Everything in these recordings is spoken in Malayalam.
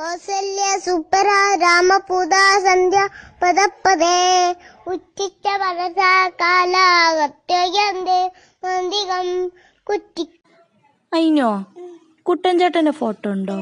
കൗസല്യ സുപ്പര രാമപൂത സന്ധ്യ പദപ്പതേ ഉച്ചിച്ച വരസ കാലാകത്യന്തേ നന്ദികം കുറ്റി അയിനോ? കുട്ടൻ ചേട്ടന്റെ ഫോട്ടോ ഉണ്ടോ?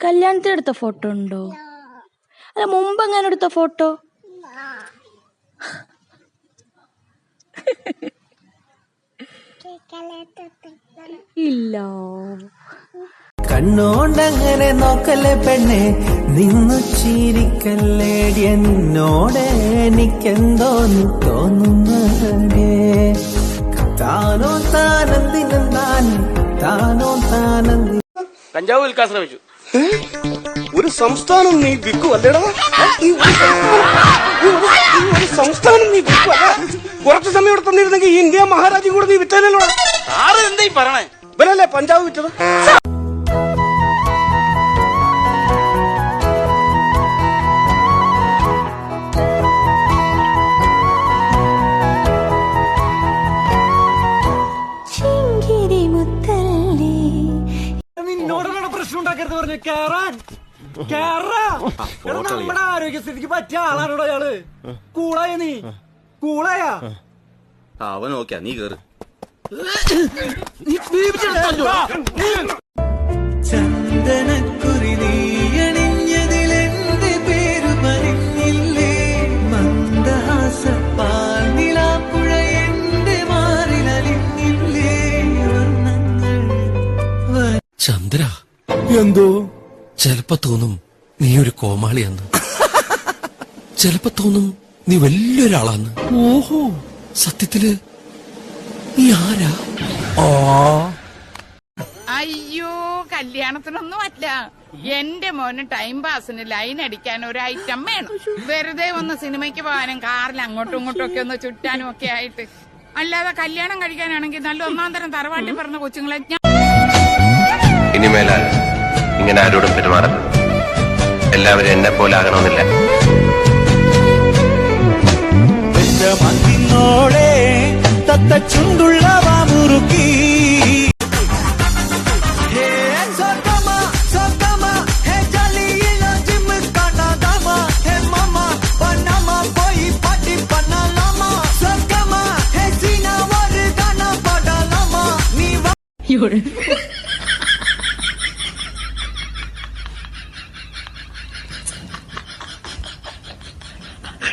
കല്യാണത്തിനെടുത്ത ഫോട്ടോ ഉണ്ടോ? അല്ല മുമ്പ് എങ്ങനെ എടുത്ത ഫോട്ടോ? ഇല്ല. കണ്ണോണ്ടങ്ങനെ നോക്കല്ലേ പെണ്ണെ? നിന്നു ചിരിക്കല്ലേടി എന്നോട്? എനിക്കെന്തോന്നു തോന്നുന്നേ താനോ താനന്ദിനും താൻ താനോ താനന്ദി കഞ്ചാവ് വിൽക്കാൻ ശ്രമിച്ചു. ഒരു സംസ്ഥാനം നീ വിൽക്കുവല്ലേടാ? നീ ഒരു സംസ്ഥാനം- നീ ഒരു- അല്ല കുറച്ചു സമയം ഇവിടെ തന്നിരുന്നെങ്കിൽ ഈ ഇന്ത്യ മഹാരാജ്യം കൂടെ നീ വിറ്റല്ലോ ആറ് എന്തായി പറഞ്ഞേ ഇവനല്ലേ പഞ്ചാബ് വിറ്റത്? ഉണ്ടാക്കരുത് പറഞ്ഞു കേറാൻ. കേറാ. എടാ, നമ്മുടെ ആരോഗ്യസ്ഥിതിക്ക് പറ്റിയ ആളാണോ അയാൾ കൂളായ നീ? കൂളായ? അവൻ നോക്കിയാ നീ കേറ്. ചന്ദനക്കുറി നീയണിഞ്ഞതിലെന്റെ പേര് പറഞ്ഞില്ലേ മന്ദഹാസ പാൽനിലാപ്പുഴ എന്റെ മാറിലലിഞ്ഞില്ലേ? വർണങ്ങൾ ചന്ദ്ര എന്തോ? ചെലപ്പോ തോന്നും നീ ഒരു കോമാളിയാന്ന്. ചെലപ്പോ തോന്നും നീ വലിയൊരാളാന്ന്. ഓഹോ. സത്യത്തിൽ നീ ആരാ? അയ്യോ കല്യാണത്തിനൊന്നും അല്ല. എന്റെ മോന് ടൈം പാസിന് ലൈൻ അടിക്കാൻ ഒരു ഐറ്റം വേണം. വെറുതെ ഒന്ന് സിനിമയ്ക്ക് പോകാനും കാറിൽ അങ്ങോട്ടും ഇങ്ങോട്ടും ഒക്കെ ഒന്ന് ചുറ്റാനും ഒക്കെ ആയിട്ട്. അല്ലാതെ കല്യാണം കഴിക്കാനാണെങ്കിൽ നല്ല ഒന്നാം തരം തറവാട്ടി പറഞ്ഞ കൊച്ചുങ്ങളെ ഞാൻ ഇനിമേലാൽ ഇങ്ങനെ ആരോടും പെരുമാറുന്നത് എല്ലാവരും എന്നെ പോലെ ആകണമെന്നില്ല. മത്തിനോടെ തത്ത ചുണ്ടുള്ളവ മുറുക്കി ഹേ സോക്കമ